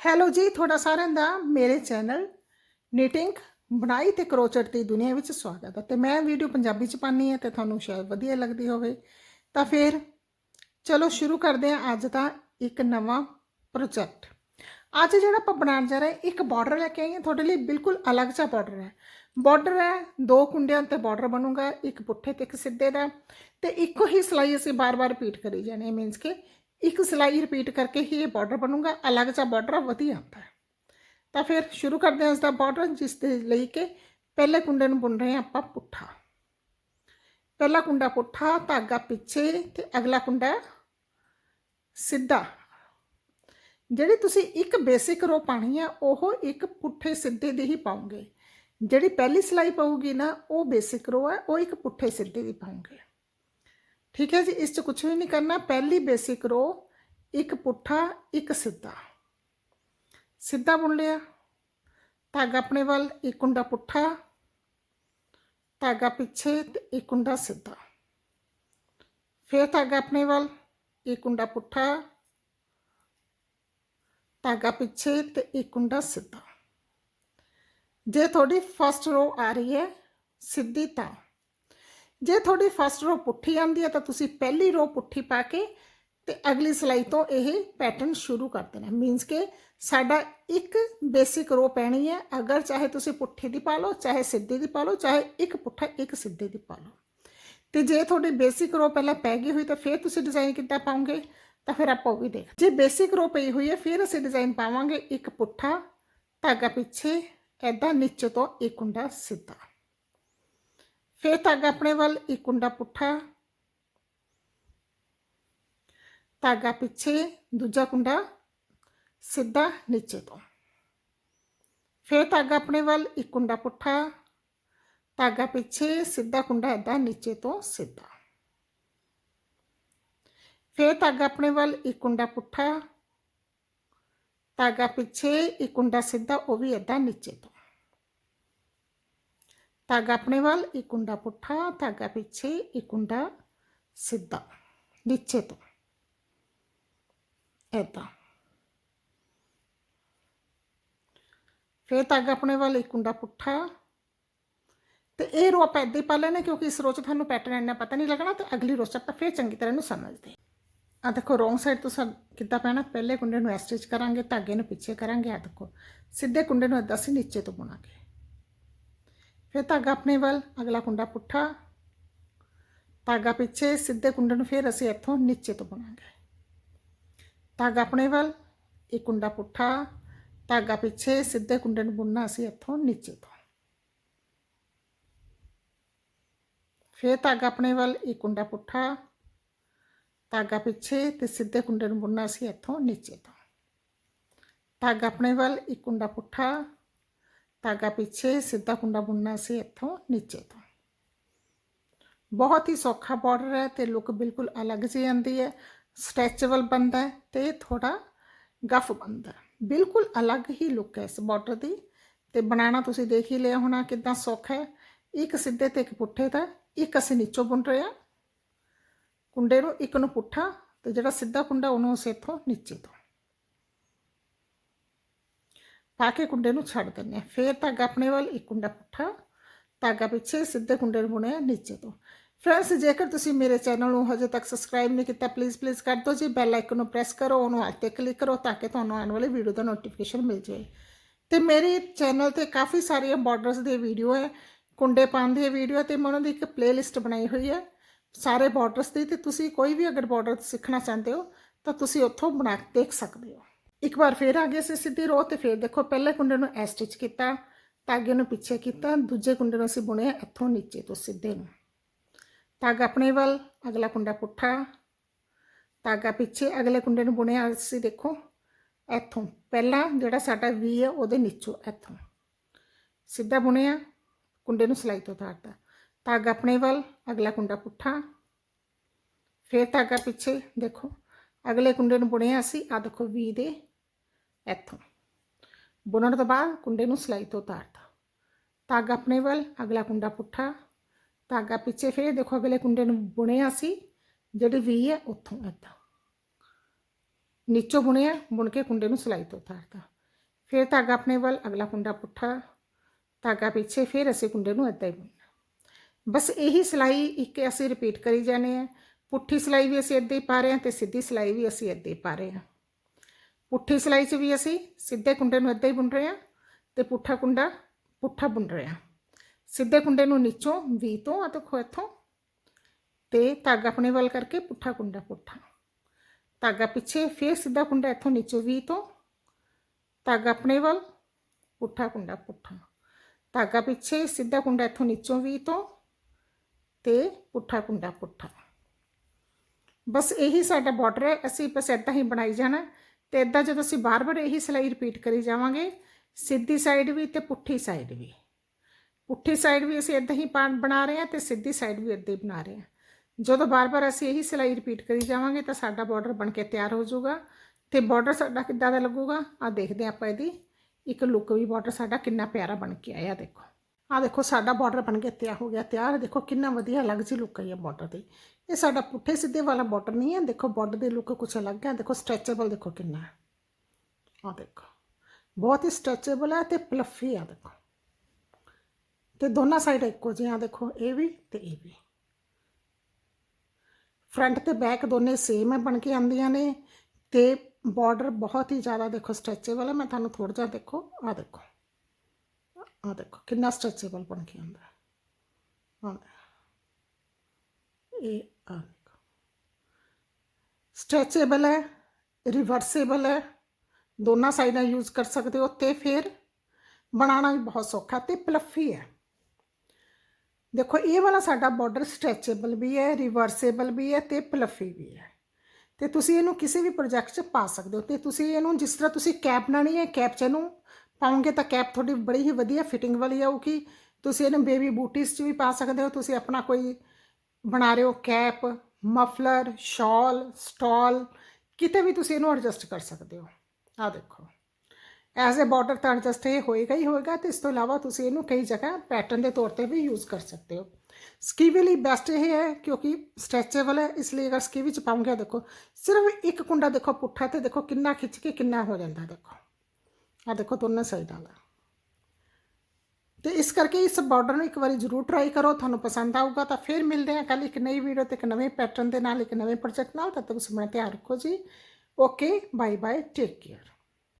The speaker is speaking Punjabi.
ਹੈਲੋ ਜੀ, ਤੁਹਾਡਾ ਸਾਰਿਆਂ ਦਾ, ਮੇਰੇ ਚੈਨਲ ਨੀਟਿੰਗ ਬਣਾਈ ਤੇ ਕਰੋਚਟ ਦੀ ਦੁਨੀਆ ਵਿੱਚ ਸਵਾਗਤ ਹੈ। ਤੇ ਮੈਂ ਵੀਡੀਓ ਪੰਜਾਬੀ ਚ ਪਾਣੀ ਹੈ ਤੇ ਤੁਹਾਨੂੰ ਸ਼ਾਇਦ ਵਧੀਆ ਲੱਗਦੀ ਹੋਵੇ। ਤਾਂ ਫਿਰ ਚਲੋ ਸ਼ੁਰੂ ਕਰਦੇ ਹਾਂ ਅੱਜ ਦਾ ਇੱਕ ਨਵਾਂ ਪ੍ਰੋਜੈਕਟ ਅੱਜ ਜਿਹੜਾ ਆਪਾਂ ਬਣਾਉਣ ਜਾ ਰਹੇ, ਇੱਕ ਬਾਰਡਰ ਲੈ ਕੇ ਆਏ ਹਾਂ ਤੁਹਾਡੇ ਲਈ ਬਿਲਕੁਲ ਅਲੱਗ ਜਿਹਾ ਬਾਰਡਰ ਹੈ। ਬਾਰਡਰ ਹੈ, ਦੋ ਕੁੰਡਿਆਂ ਤੇ ਬਾਰਡਰ ਬਣੂਗਾ, ਇੱਕ ਪੁੱਠੇ ਤੇ ਇੱਕ ਸਿੱਧੇ ਦਾ। ਤੇ ਇੱਕੋ ਹੀ ਸਿਲਾਈ ਅਸੀਂ ਬਾਰ-ਬਾਰ ਰਿਪੀਟ ਕਰੀ ਜਾਣੀ ਮੀਨਸ ਕਿ ਇੱਕ ਸਿਲਾਈ ਰਿਪੀਟ ਕਰਕੇ ਹੀ ਇਹ ਬਾਰਡਰ ਬਣੂਗਾ, ਅਲੱਗ ਜਿਹਾ ਬਾਰਡਰ ਵਧੀਆ ਆਉਂਦਾ ਹੈ। ਤਾਂ ਫਿਰ ਸ਼ੁਰੂ ਕਰਦੇ ਹਾਂ ਇਸ ਦਾ ਬਾਰਡਰ ਜਿਸ ਦੇ ਲਈ ਕਿ ਪਹਿਲੇ ਕੁੰਡੇ ਨੂੰ ਬੁਣ ਰਹੇ ਹਾਂ ਆਪਾਂ ਪੁੱਠਾ। ਪਹਿਲਾ ਕੁੰਡਾ ਪੁੱਠਾ, ਧਾਗਾ ਪਿੱਛੇ ਤੇ ਅਗਲਾ ਕੁੰਡਾ ਸਿੱਧਾ। ਜਿਹੜੀ ਤੁਸੀਂ ਇੱਕ ਬੇਸਿਕ ਰੋ ਪਾਣੀ ਆ, ਉਹ ਇੱਕ ਪੁੱਠੇ ਸਿੱਧੇ ਦੀ ਹੀ ਪਾਉਂਗੇ। ਜਿਹੜੀ ਪਹਿਲੀ ਸਿਲਾਈ ਪਾਉਗੀ ਨਾ, ਉਹ ਬੇਸਿਕ ਰੋ ਹੈ ਉਹ ਇੱਕ ਪੁੱਠੇ ਸਿੱਧੇ ਦੀ ਪਾਉਂਗੇ। ਠੀਕ ਹੈ ਜੀ, ਇਸ 'ਚ ਕੁਝ ਵੀ ਨਹੀਂ ਕਰਨਾ। ਪਹਿਲੀ ਬੇਸਿਕ ਰੋ, ਇੱਕ ਪੁੱਠਾ, ਇੱਕ ਸਿੱਧਾ। ਸਿੱਧਾ ਬੁਣ ਲਿਆ। ਧਾਗਾ ਆਪਣੇ ਵੱਲ, ਇੱਕ ਕੁੰਡਾ ਪੁੱਠਾ। ਧਾਗਾ ਪਿੱਛੇ ਤੇ ਇੱਕ ਕੁੰਡਾ ਸਿੱਧਾ। ਫਿਰ ਧਾਗਾ ਆਪਣੇ ਵੱਲ, ਇੱਕ ਕੁੰਡਾ ਪੁੱਠਾ। ਧਾਗਾ ਪਿੱਛੇ ਤੇ ਇੱਕ ਕੁੰਡਾ ਸਿੱਧਾ। ਜੇ ਤੁਹਾਡੀ ਫਸਟ ਰੋ ਆ ਰਹੀ ਹੈ, ਸਿੱਧੀ ਤਾਂ। ਜੇ ਤੁਹਾਡੀ ਫਸਟ ਰੋ ਪੁੱਠੀ ਆਉਂਦੀ ਹੈ ਤਾਂ ਤੁਸੀਂ ਪਹਿਲੀ ਰੋ ਪੁੱਠੀ ਪਾ ਕੇ ਤੇ ਅਗਲੀ ਸਿਲਾਈ ਤੋਂ ਇਹ ਪੈਟਰਨ ਸ਼ੁਰੂ ਕਰ ਦੇਣਾ ਮੀਨਸ ਕਿ ਸਾਡਾ ਇੱਕ ਬੇਸਿਕ ਰੋ ਪੈਣੀ ਹੈ। ਅਗਰ ਚਾਹੇ ਤੁਸੀਂ ਪੁੱਠੀ ਦੀ ਪਾ ਲਓ, ਚਾਹੇ ਸਿੱਧੀ ਦੀ ਪਾ ਲਓ, ਚਾਹੇ ਇੱਕ ਪੁੱਠਾ, ਇੱਕ ਸਿੱਧੇ ਦੀ ਪਾ ਲਓ। ਤੇ ਜੇ ਤੁਹਾਡੀ ਬੇਸਿਕ ਰੋ ਪਹਿਲਾਂ ਪੈ ਗਈ ਹੋਈ ਤਾਂ ਫਿਰ ਤੁਸੀਂ ਡਿਜ਼ਾਈਨ ਕਿੱਦਾਂ ਪਾਉਂਗੇ ਤਾਂ ਫਿਰ ਆਪਾਂ ਉਹ ਵੀ ਦੇਖ ਜੇ ਬੇਸਿਕ ਰੋ ਪਈ ਹੋਈ ਹੈ, ਫਿਰ ਅਸੀਂ ਡਿਜ਼ਾਈਨ ਪਾਵਾਂਗੇ ਇੱਕ ਪੁੱਠਾ, ਧਾਗਾ ਪਿੱਛੇ ਐਦਾਂ ਨੀਚੇ ਤੋਂ ਇੱਕ ਹੁੰਦਾ ਸਿੱਧਾ। ਫਿਰ ਧਾਗਾ ਆਪਣੇ ਵੱਲ, ਇੱਕ ਕੁੰਡਾ ਪੁੱਠਾ, ਧਾਗਾ ਪਿੱਛੇ, ਦੂਜਾ ਕੁੰਡਾ ਸਿੱਧਾ ਨੀਚੇ ਤੋਂ। ਫਿਰ ਧਾਗਾ ਆਪਣੇ ਵੱਲ, ਇੱਕ ਕੁੰਡਾ ਪੁੱਠਾ, ਧਾਗਾ ਪਿੱਛੇ, ਸਿੱਧਾ ਕੁੰਡਾ ਐਦਾਂ ਨੀਚੇ ਤੋਂ ਸਿੱਧਾ। ਫਿਰ ਧਾਗਾ ਆਪਣੇ ਵੱਲ, ਇੱਕ ਕੁੰਡਾ ਪੁੱਠਾ, ਧਾਗਾ ਪਿੱਛੇ, ਇੱਕ ਕੁੰਡਾ ਸਿੱਧਾ, ਉਹ ਵੀ ਐਦਾਂ ਨੀਚੇ ਤੋਂ। ਧਾਗਾ ਆਪਣੇ ਵੱਲ ਇੱਕ ਕੁੰਡਾ ਪੁੱਠਾ, ਧਾਗਾ ਪਿੱਛੇ ਇੱਕ ਕੁੰਡਾ ਸਿੱਧਾ, ਨੀਚੇ ਤੋਂ। ਐਦਾਂ ਫਿਰ ਧਾਗਾ ਆਪਣੇ ਵੱਲ ਇੱਕ ਕੁੰਡਾ ਪੁੱਠਾ। ਤੇ ਇਹ ਰੋ ਆਪਾਂ ਏਦਾਂ ਹੀ ਪਾ ਲੈਣਾ ਕਿਉਂਕਿ ਇਸ ਰੋ 'ਚ ਤੁਹਾਨੂੰ ਪੈਟਰਨ ਇੰਨਾ ਪਤਾ ਨਹੀਂ ਲੱਗਣਾ ਤੇ ਅਗਲੀ ਰੋ 'ਚ ਆਪਾਂ ਫਿਰ ਚੰਗੀ ਤਰ੍ਹਾਂ ਨੂੰ ਸਮਝਦੇ ਆ ਦੇਖੋ ਰੋਂਗ ਸਾਈਡ ਤੋਂ ਸਭ ਕਿੱਦਾਂ ਪੈਣਾ? ਪਹਿਲੇ ਕੁੰਡੇ ਨੂੰ ਐਸਟਿਚ ਕਰਾਂਗੇ, ਧਾਗੇ ਨੂੰ ਪਿੱਛੇ ਕਰਾਂਗੇ ਆ ਦੇਖੋ, ਸਿੱਧੇ ਕੁੰਡੇ ਨੂੰ ਏਦਾਂ ਅਸੀਂ ਨੀਚੇ ਤੋਂ ਬੁਣਾਂਗੇ। ਫਿਰ ਧਾਗਾ ਆਪਣੇ ਵੱਲ, ਅਗਲਾ ਕੁੰਡਾ ਪੁੱਠਾ। ਧਾਗਾ ਪਿੱਛੇ, ਸਿੱਧੇ ਕੁੰਡੇ ਨੂੰ ਫਿਰ ਅਸੀਂ ਇੱਥੋਂ ਨੀਚੇ ਤੋਂ ਬੁਣਾਂਗੇ। ਧਾਗਾ ਆਪਣੇ ਵੱਲ, ਇੱਕ ਕੁੰਡਾ ਪੁੱਠਾ। ਧਾਗਾ ਪਿੱਛੇ, ਸਿੱਧੇ ਕੁੰਡੇ ਨੂੰ ਬੁਣਨਾ ਅਸੀਂ ਇੱਥੋਂ ਨੀਚੇ ਤੋਂ। ਫਿਰ ਧਾਗਾ ਆਪਣੇ ਵੱਲ, ਇੱਕ ਕੁੰਡਾ ਪੁੱਠਾ। ਧਾਗਾ ਪਿੱਛੇ ਤੇ ਸਿੱਧੇ ਕੁੰਡੇ ਨੂੰ ਬੁਣਨਾ ਅਸੀਂ ਇੱਥੋਂ ਨੀਚੇ ਤੋਂ। ਧਾਗਾ ਆਪਣੇ ਵੱਲ, ਇੱਕ ਕੁੰਡਾ ਪੁੱਠਾ। ਧਾਗਾ ਪਿੱਛੇ ਸਿੱਧਾ ਕੁੰਡਾ ਬੁਣਨਾ ਸੀ ਇੱਥੋਂ ਨੀਚੇ ਤੋਂ। ਬਹੁਤ ਹੀ ਸੌਖਾ ਬਾਰਡਰ ਹੈ ਤੇ ਲੁੱਕ ਬਿਲਕੁਲ ਅਲੱਗ ਜਿਹੀ ਆਉਂਦੀ ਹੈ। ਸਟ੍ਰੈਚੇਬਲ ਬਣਦਾ ਹੈ ਤੇ ਥੋੜਾ ਗਫ ਬਣਦਾ ਬਿਲਕੁਲ ਅਲੱਗ ਹੀ ਲੁੱਕ ਹੈ ਇਸ ਬਾਰਡਰ ਦੀ ਤੇ ਬਣਾਉਣਾ ਤੁਸੀਂ ਦੇਖ ਹੀ ਲਿਆ ਹੋਣਾ ਕਿਦਾਂ ਸੌਖਾ ਹੈ। ਇੱਕ ਸਿੱਧੇ ਤੇ ਇੱਕ ਪੁੱਠੇ ਦਾ, ਇੱਕ ਅਸੀਂ ਨੀਚੋਂ ਬੁਣ ਰਹੇ ਹਾਂ। ਕੁੰਡੇ ਨੂੰ ਇੱਕ ਨੂੰ ਪੁੱਠਾ ਤੇ ਜਿਹੜਾ ਸਿੱਧਾ ਕੁੰਡਾ ਉਹਨੂੰ ਅਸੀਂ ਇੱਥੋਂ ਨੀਚੇ ਤੋਂ। ਪਾ ਕੇ ਕੁੰਡੇ ਨੂੰ ਛੱਡ ਦਿੰਦੇ ਹਾਂ ਫਿਰ ਧਾਗਾ ਆਪਣੇ ਵੱਲ ਇੱਕ ਕੁੰਡਾ ਪੁੱਠਾ ਧਾਗਾ ਪਿੱਛੇ ਸਿੱਧੇ ਕੁੰਡੇ ਨੂੰ ਬੁਣਿਆ ਨੀਚੇ ਤੋਂ ਫਰੈਂਡਸ ਜੇਕਰ ਤੁਸੀਂ ਮੇਰੇ ਚੈਨਲ ਨੂੰ ਹਜੇ ਤੱਕ ਸਬਸਕ੍ਰਾਈਬ ਨਹੀਂ ਕੀਤਾ ਪਲੀਜ਼ ਪਲੀਜ਼ ਕਰ ਦਿਓ ਜੀ। ਬੈਲ ਆਈਕਨ ਨੂੰ ਪ੍ਰੈਸ ਕਰੋ, ਉਹਨੂੰ ਹਾਲ ਤੇ ਕਲਿੱਕ ਕਰੋ ਤਾਂ ਕਿ ਤੁਹਾਨੂੰ ਆਉਣ ਵਾਲੀ ਵੀਡੀਓ ਦਾ ਨੋਟੀਫਿਕੇਸ਼ਨ ਮਿਲ ਜਾਵੇ ਤੇ ਮੇਰੇ ਚੈਨਲ ਤੇ ਕਾਫੀ ਸਾਰੀਆਂ ਬਾਰਡਰਸ ਦੇ ਵੀਡੀਓ ਹੈ, ਕੁੰਡੇ ਪਾਉਣ ਦੀ ਵੀਡੀਓ ਤੇ ਮੈਂ ਉਹਨਾਂ ਦੀ ਇੱਕ ਪਲੇਲਿਸਟ ਬਣਾਈ ਹੋਈ ਹੈ। ਸਾਰੇ ਬਾਰਡਰਸ ਦੀ ਤੇ ਤੁਸੀਂ ਕੋਈ ਵੀ ਅਗਰ ਬਾਰਡਰ ਸਿੱਖਣਾ ਚਾਹੁੰਦੇ ਹੋ, ਤਾਂ ਤੁਸੀਂ ਉੱਥੋਂ ਬਣਾ ਕੇ ਦੇਖ ਸਕਦੇ ਹੋ। ਇੱਕ ਵਾਰ ਫੇਰ ਆ ਗਏ ਅਸੀਂ ਸਿੱਧੀ ਰੋ ਤੇ ਫੇਰ ਦੇਖੋ ਪਹਿਲੇ ਕੁੰਡੇ ਨੂੰ ਐ ਸਟਿਚ ਕੀਤਾ ਧਾਗੇ ਨੂੰ ਪਿੱਛੇ ਕੀਤਾ, ਦੂਜੇ ਕੁੰਡੇ ਨੂੰ ਅਸੀਂ ਬੁਣਿਆ ਇੱਥੋਂ ਨੀਚੇ ਤੋਂ ਸਿੱਧੇ ਨੂੰ। ਧਾਗਾ ਆਪਣੇ ਵੱਲ, ਅਗਲਾ ਕੁੰਡਾ ਪੁੱਠਾ ਧਾਗਾ ਪਿੱਛੇ ਅਗਲੇ ਕੁੰਡੇ ਨੂੰ ਬੁਣਿਆ ਅਸੀਂ ਦੇਖੋ ਇੱਥੋਂ, ਪਹਿਲਾ ਜਿਹੜਾ ਸਾਡਾ ਵੀ ਹੈ ਉਹਦੇ ਨੀਚੋਂ ਇੱਥੋਂ। ਸਿੱਧਾ ਬੁਣਿਆ, ਕੁੰਡੇ ਨੂੰ ਸਿਲਾਈ ਤੋਂ ਉਤਾਰਤਾ। ਧਾਗਾ ਆਪਣੇ ਵੱਲ, ਅਗਲਾ ਕੁੰਡਾ ਪੁੱਠਾ, ਫਿਰ ਧਾਗਾ ਪਿੱਛੇ ਦੇਖੋ, ਅਗਲੇ ਕੁੰਡੇ ਨੂੰ ਬੁਣਿਆ ਅਸੀਂ ਆ ਦੇਖੋ ਵੀ ਦੇ ਇੱਥੋਂ। ਬੁਣਨ ਤੋਂ ਬਾਅਦ ਕੁੰਡੇ ਨੂੰ ਸਿਲਾਈ ਤੋਂ ਉਤਾਰਤਾ। ਧਾਗਾ ਆਪਣੇ ਵੱਲ, ਅਗਲਾ ਕੁੰਡਾ ਪੁੱਠਾ। ਧਾਗਾ ਪਿੱਛੇ ਫਿਰ ਦੇਖੋ ਅਗਲੇ ਕੁੰਡੇ ਨੂੰ ਬੁਣਿਆ ਸੀ, ਜਿਹੜੀ ਵੀ ਹੈ ਉੱਥੋਂ ਇੱਦਾਂ ਨੀਚੋਂ ਬੁਣਿਆ, ਬੁਣ ਕੇ ਕੁੰਡੇ ਨੂੰ ਸਿਲਾਈ ਤੋਂ ਉਤਾਰਤਾ। ਫਿਰ ਧਾਗਾ ਆਪਣੇ ਵੱਲ, ਅਗਲਾ ਕੁੰਡਾ ਪੁੱਠਾ। ਧਾਗਾ ਪਿੱਛੇ ਫਿਰ ਅਸੀਂ ਕੁੰਡੇ ਨੂੰ ਇੱਦਾਂ ਹੀ ਬੁਣਨਾ। ਬਸ ਇਹੀ ਸਿਲਾਈ ਇੱਕ ਅਸੀਂ ਰਿਪੀਟ ਕਰੀ ਜਾਣੇ ਆ। ਪੁੱਠੀ ਸਿਲਾਈ ਵੀ ਅਸੀਂ ਇੱਦਾਂ ਹੀ ਪਾ ਰਹੇ ਹਾਂ ਤੇ ਸਿੱਧੀ ਸਿਲਾਈ ਵੀ ਅਸੀਂ ਇੱਦਾਂ ਹੀ ਪਾ ਰਹੇ ਹਾਂ। ਪੁੱਠੀ ਸਿਲਾਈ 'ਚ ਵੀ ਅਸੀਂ ਸਿੱਧੇ ਕੁੰਡੇ ਨੂੰ ਏਦਾਂ ਹੀ ਬੁਣ ਰਹੇ ਹਾਂ ਤੇ ਪੁੱਠਾ ਕੁੰਡਾ ਪੁੱਠਾ ਬੁਣ ਰਹੇ ਹਾਂ। ਸਿੱਧੇ ਕੁੰਡੇ ਨੂੰ ਨੀਚੋਂ ਵੀ ਤੋਂ ਆ ਦੇਖੋ ਇੱਥੋਂ ਤੇ ਧਾਗਾ ਆਪਣੇ ਵੱਲ ਕਰਕੇ ਪੁੱਠਾ ਕੁੰਡਾ ਪੁੱਠਾ। ਧਾਗਾ ਪਿੱਛੇ ਫਿਰ ਸਿੱਧਾ ਕੁੰਡਾ ਇੱਥੋਂ ਨੀਚੋਂ ਵੀ ਤੋਂ ਧਾਗਾ ਆਪਣੇ ਵੱਲ, ਪੁੱਠਾ ਕੁੰਡਾ ਪੁੱਠਾ। ਧਾਗਾ ਪਿੱਛੇ ਸਿੱਧਾ ਕੁੰਡਾ ਇੱਥੋਂ ਨੀਚੋਂ ਵੀ ਤੋਂ ਤੇ ਪੁੱਠਾ ਕੁੰਡਾ ਪੁੱਠਾ। ਬਸ ਇਹੀ ਸਾਡਾ ਬਾਰਡਰ ਹੈ, ਅਸੀਂ ਬਸ ਇਦਾਂ ਹੀ ਬਣਾਈ ਜਾਣਾ। ਤੇ ਇਦਾਂ ਜਦੋਂ ਅਸੀਂ ਬਾਰ-ਬਾਰ ਇਹੀ ਸਿਲਾਈ ਰਿਪੀਟ ਕਰੀ ਜਾਵਾਂਗੇ, ਸਿੱਧੀ ਸਾਈਡ ਵੀ ਤੇ ਪੁੱਠੀ ਸਾਈਡ ਵੀ। ਪੁੱਠੀ ਸਾਈਡ ਵੀ ਅਸੀਂ ਇਦਾਂ ਹੀ ਪਾ- ਬਣਾ ਰਹੇ ਹਾਂ ਤੇ ਸਿੱਧੀ ਸਾਈਡ ਵੀ ਇਦਾਂ ਹੀ ਬਣਾ ਰਹੇ ਹਾਂ। ਜਦੋਂ ਬਾਰ-ਬਾਰ ਅਸੀਂ ਇਹੀ ਸਿਲਾਈ ਰਿਪੀਟ ਕਰੀ ਜਾਵਾਂਗੇ ਤਾਂ ਸਾਡਾ ਬਾਰਡਰ ਬਣ ਕੇ ਤਿਆਰ ਹੋ ਜਾਊਗਾ। ਤੇ ਬਾਰਡਰ ਸਾਡਾ ਕਿੱਦਾਂ ਦਾ ਲੱਗੂਗਾ? ਆ ਦੇਖਦੇ ਹਾਂ ਆਪਾਂ ਇਹਦੀ। ਇੱਕ ਲੁੱਕ ਵੀ ਬਾਰਡਰ ਸਾਡਾ ਕਿੰਨਾ ਪਿਆਰਾ ਬਣ ਕੇ ਆਇਆ, ਦੇਖੋ। ਆ ਦੇਖੋ, ਸਾਡਾ ਬਾਰਡਰ ਬਣ ਕੇ ਤਿਆਰ ਹੋ ਗਿਆ, ਤਿਆਰ। ਦੇਖੋ, ਕਿੰਨਾ ਵਧੀਆ ਅਲੱਗ ਜਿਹੀ ਲੁੱਕ ਆਈ ਹੈ ਬਾਰਡਰ ਦੀ। ਇਹ ਸਾਡਾ ਪੁੱਠੇ ਸਿੱਧੇ ਵਾਲਾ ਬਾਰਡਰ ਨਹੀਂ ਹੈ। ਦੇਖੋ ਬਾਰਡਰ ਦੀ ਲੁੱਕ ਕੁਛ ਅਲੱਗ ਹੈ। ਦੇਖੋ ਸਟ੍ਰੈਚੇਬਲ ਦੇਖੋ ਕਿੰਨਾ ਹੈ। ਆ ਦੇਖੋ, ਬਹੁਤ ਹੀ ਸਟ੍ਰੈਚੇਬਲ ਹੈ ਤੇ ਪਲਫੀ ਆ, ਦੇਖੋ। ਤੇ ਦੋਨਾਂ ਸਾਈਡ ਇੱਕੋ ਜਿਹਾ ਦੇਖੋ, ਇਹ ਵੀ ਤੇ ਇਹ ਵੀ। ਫਰੰਟ ਤੇ ਬੈਕ ਦੋਨੇ ਸੇਮ ਹੈ, ਬਣ ਕੇ ਆਉਂਦੀਆਂ ਨੇ। ਤੇ ਬਾਰਡਰ ਬਹੁਤ ਹੀ ਜ਼ਿਆਦਾ, ਦੇਖੋ ਸਟ੍ਰੈਚੇਬਲ ਹੈ। ਮੈਂ ਤੁਹਾਨੂੰ ਥੋੜਾ ਜਿਹਾ ਦੇਖੋ ਆ ਦੇਖੋ। ਆ ਦੇਖੋ ਕਿੰਨਾ ਸਟ੍ਰੈਚੇਬਲ ਬਣ ਕੇ ਆਉਂਦਾ ਹਾਂ ਇਹ ਆ ਦੇਖੋ ਸਟ੍ਰੈਚੇਬਲ ਹੈ ਰਿਵਰਸੇਬਲ ਹੈ ਦੋਨਾਂ ਸਾਈਡਾਂ ਯੂਜ਼ ਕਰ ਸਕਦੇ ਹੋ ਤੇ ਫਿਰ ਬਣਾਉਣਾ ਵੀ ਬਹੁਤ ਸੌਖਾ ਤੇ ਪਲੱਫੀ ਹੈ ਦੇਖੋ ਇਹ ਵਾਲਾ ਸਾਡਾ ਬਾਰਡਰ ਸਟ੍ਰੈਚੇਬਲ ਵੀ ਹੈ ਰਿਵਰਸੇਬਲ ਵੀ ਹੈ ਤੇ ਪਲੱਫੀ ਵੀ ਹੈ ਤੇ ਤੁਸੀਂ ਇਹਨੂੰ ਕਿਸੇ ਵੀ ਪ੍ਰੋਜੈਕਟ 'ਚ ਪਾ ਸਕਦੇ ਹੋ ਤੇ ਤੁਸੀਂ ਇਹਨੂੰ ਜਿਸ ਤਰ੍ਹਾਂ ਤੁਸੀਂ ਕੈਪ ਬਣਾਉਣੀ ਹੈ ਕੈਪ 'ਚ ਇਹਨੂੰ ਪਾਉਂਗੇ ਤਾਂ ਕੈਪ ਤੁਹਾਡੀ ਬੜੀ ਹੀ ਵਧੀਆ ਫਿਟਿੰਗ ਵਾਲੀ ਆਊਗੀ। ਤੁਸੀਂ ਇਹਨੂੰ ਬੇਬੀ ਬੂਟੀਜ਼ 'ਚ ਵੀ ਪਾ ਸਕਦੇ ਹੋ। ਤੁਸੀਂ ਆਪਣਾ ਕੋਈ ਬਣਾ ਰਹੇ ਹੋ ਕੈਪ ਮਫਲਰ ਸ਼ਾਲ ਸਟਾਲ ਕਿਤੇ ਵੀ ਤੁਸੀਂ ਇਹਨੂੰ ਐਡਜਸਟ ਕਰ ਸਕਦੇ ਹੋ। ਆ ਦੇਖੋ। ਐਜ਼ ਅ ਬਾਰਡਰ ਤਾਂ ਐਡਜਸਟ ਇਹ ਹੋਏਗਾ ਹੀ ਹੋਏਗਾ ਤੇ ਇਸ ਤੋਂ ਇਲਾਵਾ ਤੁਸੀਂ ਇਹਨੂੰ ਕਈ ਜਗ੍ਹਾ ਪੈਟਰਨ ਦੇ ਤੌਰ ਤੇ ਵੀ ਯੂਜ਼ ਕਰ ਸਕਦੇ ਹੋ। ਸਕੀਵੀ ਲਈ ਬੈਸਟ ਇਹ ਹੈ ਕਿਉਂਕਿ ਸਟ੍ਰੈਚੇਬਲ ਹੈ, ਇਸ ਲਈ ਅਗਰ ਸਕੀਵੀ ਚ ਪਾਉਂਗੇ ਦੇਖੋ। ਸਿਰਫ ਇੱਕ ਕੁੰਡਾ ਦੇਖੋ ਪੁੱਠਾ ਤੇ ਦੇਖੋ ਕਿੰਨਾ ਖਿੱਚ ਕੇ ਕਿੰਨਾ ਹੋ ਜਾਂਦਾ ਦੇਖੋ। ਆ ਦੇਖੋ ਦੋਨੋਂ ਸਾਈਡਾਂ ਦਾ ਤੇ ਇਸ ਕਰਕੇ ਇਸ ਬਾਰਡਰ ਨੂੰ ਇੱਕ ਵਾਰੀ ਜ਼ਰੂਰ ਟਰਾਈ ਕਰੋ, ਤੁਹਾਨੂੰ ਪਸੰਦ ਆਊਗਾ ਤਾਂ ਫਿਰ ਮਿਲਦੇ ਹਾਂ ਕੱਲ ਇੱਕ ਨਈ ਵੀਡੀਓ ਤੇ ਇੱਕ ਨਵੇਂ ਪੈਟਰਨ ਦੇ ਨਾਲ, ਇੱਕ ਨਵੇਂ ਪ੍ਰੋਜੈਕਟ ਨਾਲ। ਤਦ ਤੱਕ ਤੁਸੀਂ ਆਪਣਾ ਧਿਆਨ ਰੱਖੋ ਜੀ। Okay bye bye take care